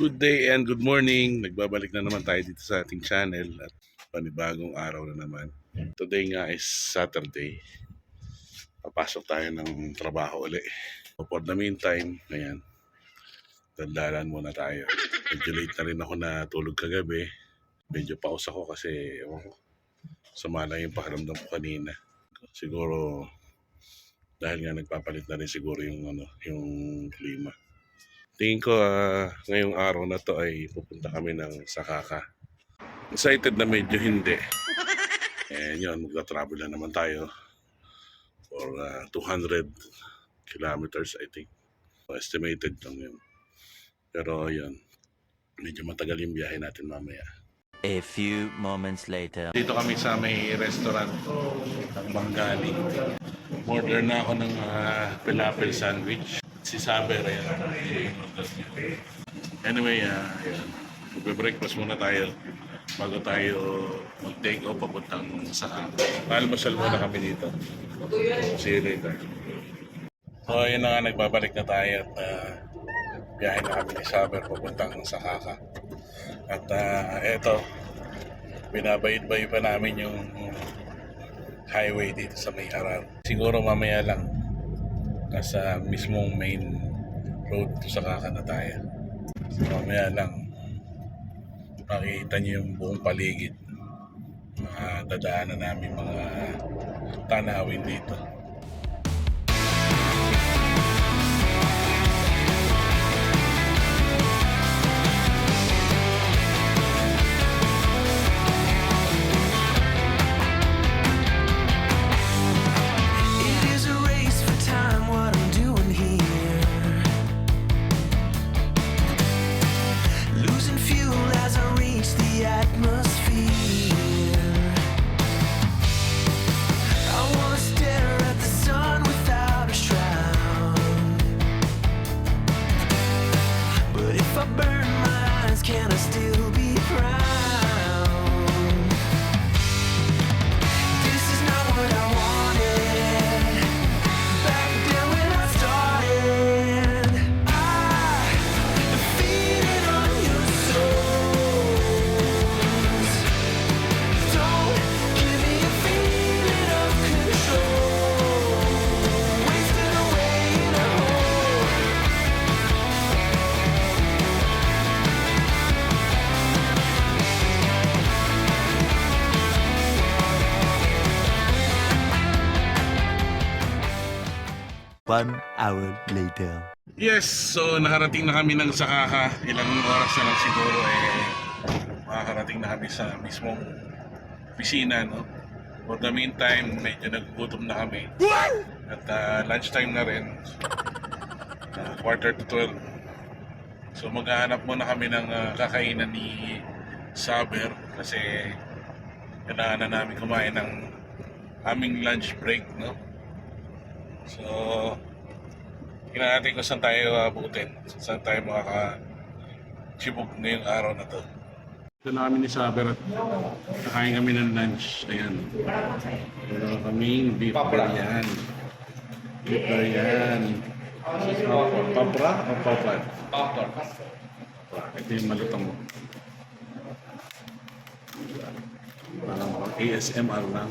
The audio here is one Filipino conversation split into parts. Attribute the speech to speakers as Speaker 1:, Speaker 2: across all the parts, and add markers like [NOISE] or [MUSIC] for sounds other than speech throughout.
Speaker 1: Good day and good morning. Nagbabalik na naman tayo dito sa ating channel at panibagong araw na naman. Today nga is Saturday. Papasok tayo ng trabaho uli. For the meantime, ayan, dandalan muna tayo. Medyo late na rin ako na tulog kagabi. Medyo pause ako kasi ko, sama lang yung pakiramdam ko kanina. Siguro dahil nga nagpapalit na rin siguro yung ano, yung klima. Tingin ko ah, ngayong araw na to ay pupunta kami ng Sakaka. Excited na medyo hindi. [LAUGHS] And yun, magta-travel na naman tayo for ah, 200 kilometers I think. So, estimated lang yun. Pero yun, medyo matagal yung biyahe natin mamaya.
Speaker 2: A few moments later.
Speaker 1: Dito kami sa may restaurant ng Bangali. Order na ako ng ah, falafel sandwich. Si Saber, ayan. Anyway, uh, ayan. Magbe-breakfast muna tayo bago tayo mag-take off papuntang sa Almusal muna kami dito. See you later. So, yun na nga, nagbabalik na tayo at uh, biyahe na kami ni Saber papuntang Sakaka. At uh, eto, binabayid-bayid pa namin yung highway dito sa may Arar. Siguro mamaya lang nasa mismong main road to sa na tayo. So, mamaya lang makikita niyo yung buong paligid. Mga dadaanan namin mga tanawin dito.
Speaker 2: One hour later.
Speaker 1: Yes, so nakarating na kami ng Sakaka. Ilang oras na lang siguro eh makakarating na kami sa mismong opisina, no? For the meantime, medyo naggutom na kami. At ah, lunchtime na rin. Ah, quarter to 12. So maghahanap muna kami ng ah, kakainan ni Saber kasi kailangan na namin kumain ng aming lunch break, no? So, tingnan natin kung saan tayo abutin. Saan tayo makaka-chibog ngayong araw na to. Ito na kami ni Saber at nakain kami ng lunch. Ayan. Meron kaming beef biryan. Beef biryan. Papra o papad? Papra. Ito yung malutong mo. Parang ASMR lang.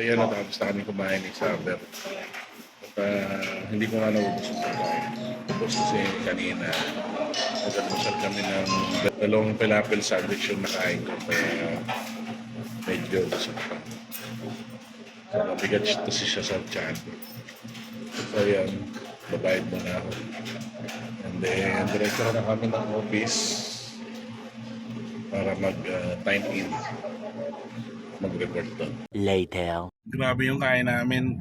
Speaker 1: Durian. Kaya natapos na kami kumain ni Saber. At ah, hindi ko nga naubos yung pagkain. Tapos kasi kanina, nag-almusal kami ng dalawang falafel sandwich yung nakain ko. Kaya medyo busog pa. So, mabigat kasi siya sa tiyan. So yan, babayad mo na ako. And then, diretso na kami ng office para mag-time in. Mag-report doon.
Speaker 2: Later.
Speaker 1: Grabe yung kain namin.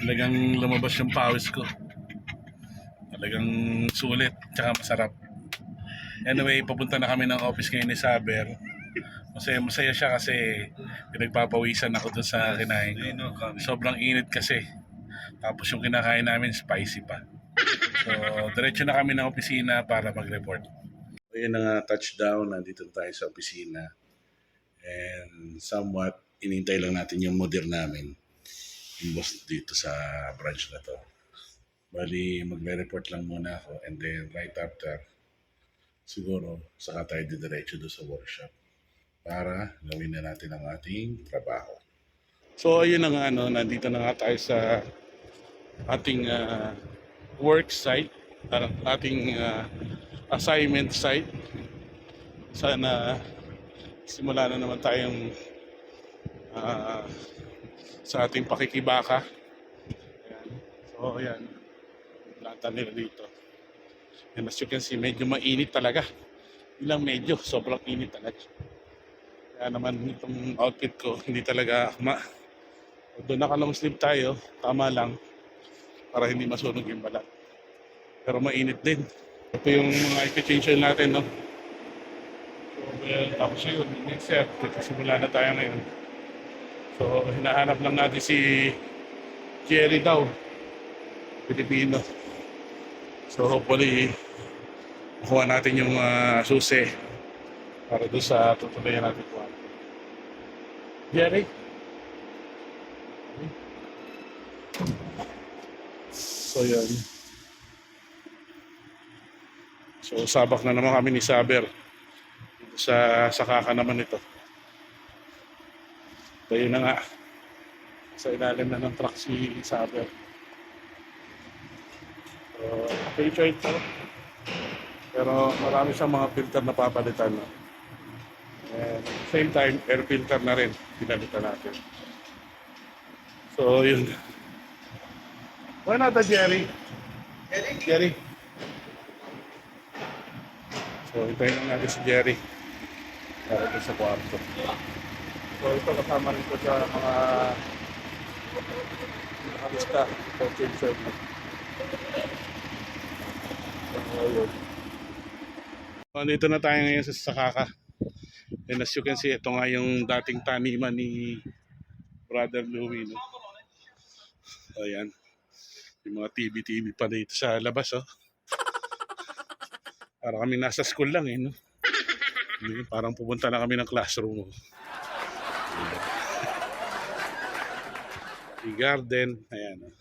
Speaker 1: Talagang lumabas yung pawis ko. Talagang sulit, tsaka masarap. Anyway, papunta na kami ng office ngayon ni Saber. Masaya, masaya siya kasi pinagpapawisan ako dun sa kinain ko. Sobrang init kasi. Tapos yung kinakain namin, spicy pa. So, diretso na kami ng opisina para mag-report. Ayun na nga, touchdown. Nandito na tayo sa opisina. And somewhat, inintay lang natin yung model namin. Yung boss dito sa branch na to. Bali, magre-report lang muna ako. And then, right after, siguro, saka tayo didiretso doon sa workshop para gawin na natin ang ating trabaho. So, ayun na nga, ano, nandito na nga tayo sa ating ah, work site, parang ating ah, assignment site. Sana simula na naman tayong ah, sa ating pakikibaka. Ayan. So, ayan. Lata nila dito. And as you can see, medyo mainit talaga. Ilang medyo, sobrang init talaga. Kaya naman itong outfit ko, hindi talaga akma. Doon naka long sleeve tayo, tama lang para hindi masunog yung balat. Pero mainit din. Ito yung mga i-change natin, no? So, well, tapos yun, step, simula na tayo ngayon. So, hinahanap lang natin si Jerry daw. Pilipino. So, hopefully, kuha natin yung ah, susi para doon sa tutuloyan natin kuha. Jerry? So, yun. So, sabak na naman kami ni Saber. Sa sakaka naman ito. So, yun na nga. Sa ilalim na ng truck si Saber. So, picture ito. Pero marami siyang mga filter na papalitan. No? And same time, air filter na rin. Pinalitan natin. So, yun. Why not the Jerry? Jerry? Jerry. So, hintayin lang natin si Jerry. Para ito sa kwarto. So, ito kasama rin ko sa mga nakalista sa team service. So, yun. So, dito na tayo ngayon sa Sakaka. And as you can see, ito nga yung dating taniman ni Brother Louie. No? Ayan. Yung mga TV-TV pa dito sa labas, oh. Para kami nasa school lang, eh, no? Hindi, Parang pupunta na kami ng classroom, oh. Yung [LAUGHS] garden, ayan, oh.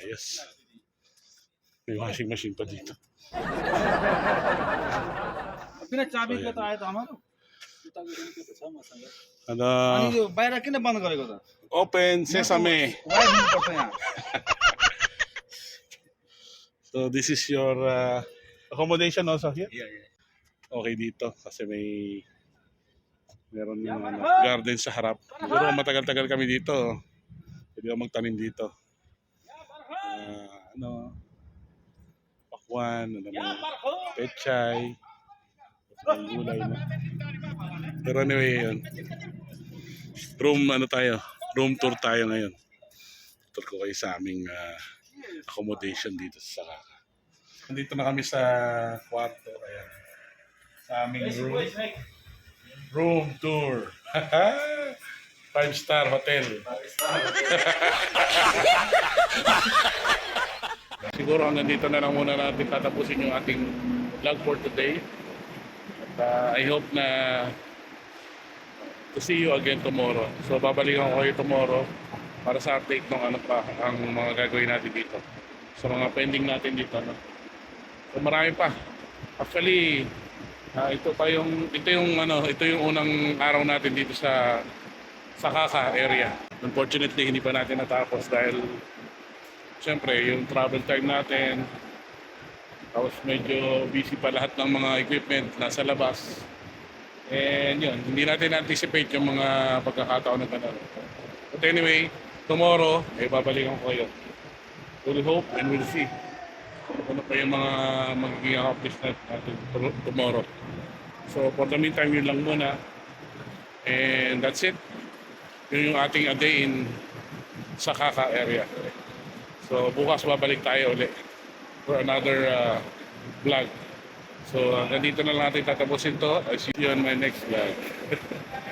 Speaker 1: Ayos. May washing machine pa dito. [LAUGHS]
Speaker 3: बिना चाबी
Speaker 1: Oh,
Speaker 3: को त आयो त हाम्रो
Speaker 1: Ano,
Speaker 3: अनि यो बाहिर किन बन्द गरेको त
Speaker 1: open sesame. [LAUGHS]
Speaker 3: वायर दिनुपर्छ यहाँ
Speaker 1: So this is your uh, accommodation also here? Okay dito kasi may meron yung ano, garden sa harap. Siguro matagal-tagal kami dito. Pwede ako magtanim dito. Ah, ano, pakwan, ano mo, pechay, gulay na. Pero anyway, yun. Room, ano tayo? Room tour tayo ngayon. Tour ko kayo sa aming ah, accommodation dito sa Sakaka. Nandito na kami sa kwarto. Ayan. Sa aming room. Room tour. [LAUGHS] Five star hotel. [LAUGHS] Siguro hanggang dito na lang muna natin tatapusin yung ating vlog for today. At ah, I hope na to see you again tomorrow. So babalikan ko kayo tomorrow para sa update ng ano pa ang mga gagawin natin dito. Sa mga pending natin dito. No? So marami pa. Actually, ah, ito pa yung ito yung ano, ito yung unang araw natin dito sa Sakaka area. Unfortunately, hindi pa natin natapos dahil Siyempre, yung travel time natin, tapos medyo busy pa lahat ng mga equipment nasa labas. And yun, hindi natin anticipate yung mga pagkakataon na ganun. But anyway, tomorrow, eh, babalikan ko kayo. We'll hope and we'll see. Ano pa yung mga magiging accomplishment natin to- tomorrow. So, for the meantime, yun lang muna. And that's it. Yun yung ating a day in Sakaka area. So bukas babalik tayo ulit for another uh, vlog. So uh, nandito na lang natin tatapusin to. I see you on my next vlog. [LAUGHS]